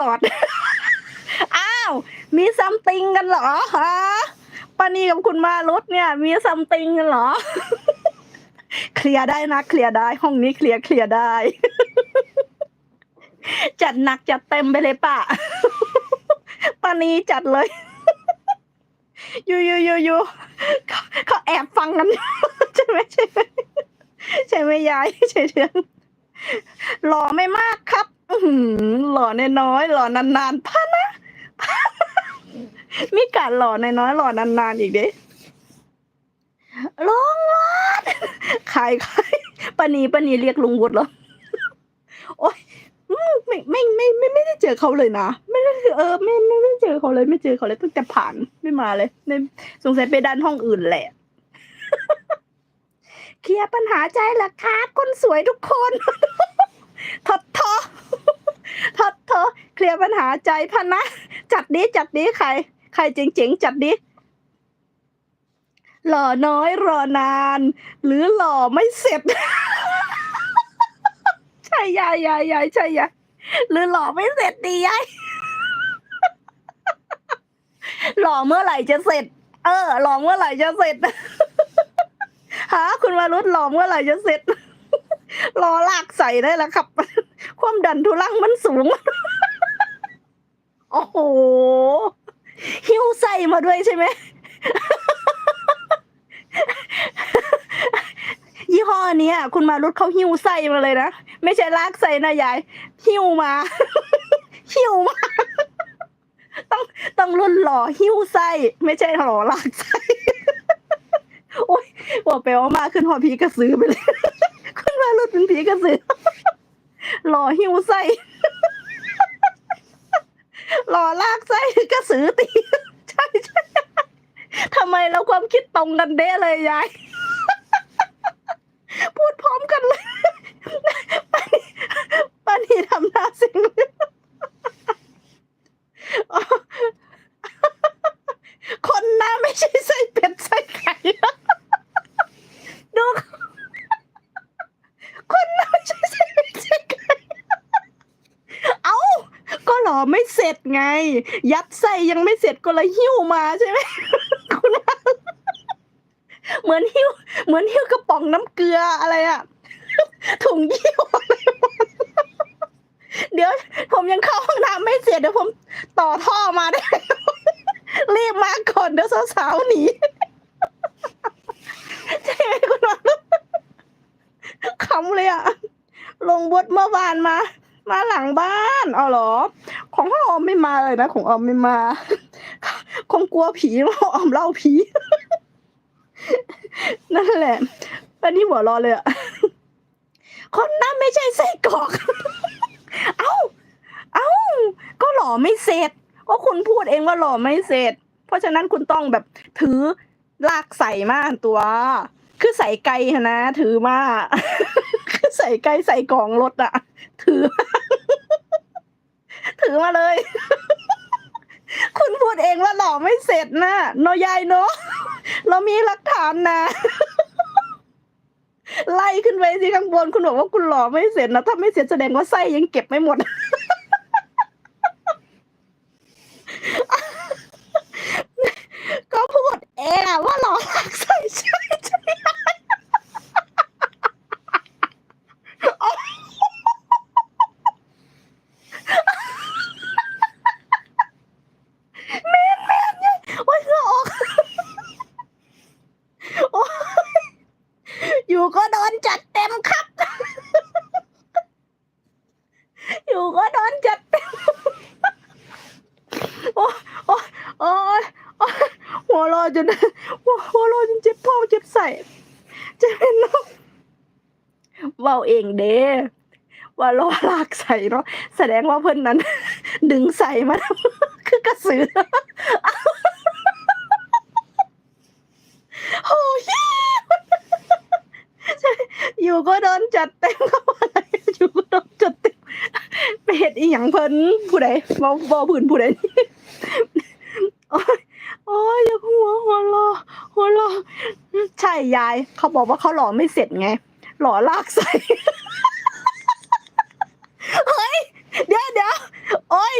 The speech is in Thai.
กอด อ้าว มีซัมติงกันเหรอฮะปานีกับคุณมารุตเนี่ย มีซัมติงกันเหรอ เคลียร์ได้นะ เคลียร์ได้ ห้องนี้เคลียร์เคลียร์ได้ จัดหนักจัดเต็มไปเลยป่ะปานีจัดเลยยูยูยูยูเขาเขาแอบฟังกันใช่ไหมใช่ไหมใช่ไหมยายใช่เดือนหล่อไม่มากครับ อื น้อยๆหล่อนานๆพะนะพะนะมีการหล่อน้อยๆหล่อนานๆอีกเด้ลุงวัดขายขายปนีปนีเรียกลุงวุฒิเหรอโอ๊ยไม่ไม่ไม่ไม่ไม่ได้เจอเขาเลยนะไม่ได้เออไม่ไม่ไม่เจอเขาเลย ไม่เจอเขาเลยตั้งแต่ผ่านไม่มาเลยในสงสัยไปด้านห้องอื่นแหละ เคลียร์ปัญหาใจเหรอคะคนสวยทุกคนทดทอทด เคลียร์ปัญหาใจพันนะ จัดดิจัดดิใคร ใครเจ๋งๆ จัดดิหล่อน้อยรอนาน หรือหล่อไม่เสร็จใช่ยายยายยายใช่ยายหรือหล่อไม่เสร็จดียายหล่อเมื่อไหร่จะเสร็จ เออ หล่อเมื่อไหร่จะเสร็จหาคุณวารุธหล่อเมื่อไหร่จะเสร็จรอลากใส่ได้แล้วครับ ความดันทุลังมันสูง โอ้โหหิ้วใส่มาด้วยใช่ไหมยี่ห้อเนี้ยคุณมารุดเขาหิ้วไส้มาเลยนะ ไม่ใช่ลากใส่นะยาย หิ้วมา หิ้วมา ต้องต้องรุ่นหล่อหิ้วไส้ไม่ใช่หล่อลากไส้โอ้ยบอกไปว่ามาขึ้นหอผีกระสือไปเลยคุณมารุดเป็นผีกระสือหล่อหิ้วไส้ หล่อลากไส้กระสือตี ใช่ใช่ทำไมเราความคิดตรงกันเด้เลยยาย พูดพร้อมกันเลย ปานีปานีทำหน้าสิงเลยคนหน้าไม่ใช่ไส้เป็ดไส้ไก่ ดูคนหน้าไม่ใช่ไส้เป็ดไส้ไก่ เอ้า ก็หรอ ไม่เสร็จไง ยัดไส้ยังไม่เสร็จก็เลยหิ้วมาใช่ไหมคุณเหมือนหิ้วเหมือนหิ้วกระป๋องน้ำเกลืออะไรอะถุงหิ้วอะไรเดี๋ยว ผมยังเข้าห้องน้ำไม่เสร็จเดี๋ยวผมต่อท่อมาได้ รีบมาก่อนเดี๋ยวสาวๆหนีใช่ไหมคุณว่าขำเลยอะลงบทเมื่อวานมา มาหลังบ้านเอาหรอ ของพ่ออมไม่มาเลยนะ ของออมไม่มา คงกลัวผีเพราะออมเล่าผี นั่นแหละอันนี้หัวรอเลยอะคนนั้นไม่ใช่ไส้กรอก เอ้า เอ้า ก็หล่อไม่เสร็จก็คุณพูดเองว่าหล่อไม่เสร็จ เพราะฉะนั้นคุณต้องแบบถือลากใส่มาตัว คือใส่ไกลนะ ถือมา ใส่ไกลใส่กล่องรถอะถือ ถือมาเลย คุณพูดเองว่าหล่อไม่เสร็จนะโนยายเนาะเรามีหลักฐานนะไล่ขึ้นไปสิข้างบนคุณบอกว่าคุณหล่อไม่เสร็จนะถ้าไม่เสร็จแสดงว่าไส้ยังเก็บไม่หมด ก็พูดเองอะว่าหล่อหลักไส้ใช่ใช่เมนเมนเนี่ยโอ้ยเหงื่อออก โอ้ยอยู่ก็โดนจัดเต็มครับ อยู่ก็โดนจัดเต็ม โอ้ยโอ้ยโอ้ยโอ้ยหัวรอจนหัวหัวเรอจนเจ็บท้อเจ็บใส่จะเป็นน้องเว้าเองเด้ว่าล้อลากใส่เนาะแสดงว่าเพิ่อนนั้น ดึงใส่มาคือกระสือ โอ้ย ใช่อยู่ก็โดน จัดเต็มเข้ามาเลยอยู่ก็โดนจัดเต็มไปเห็ดอีหยังเพิ่นผู้ใดบ่บ่พื้นผู้ใดโอ้ยโอ้ยอย่าหัวหัวรอหัวรอใช่ยายเขาบอกว่าเขาหล่อไม่เสร็จไง หล่อลากใส่เฮ้ยเดี๋ยวเดี๋ยวโอ้ย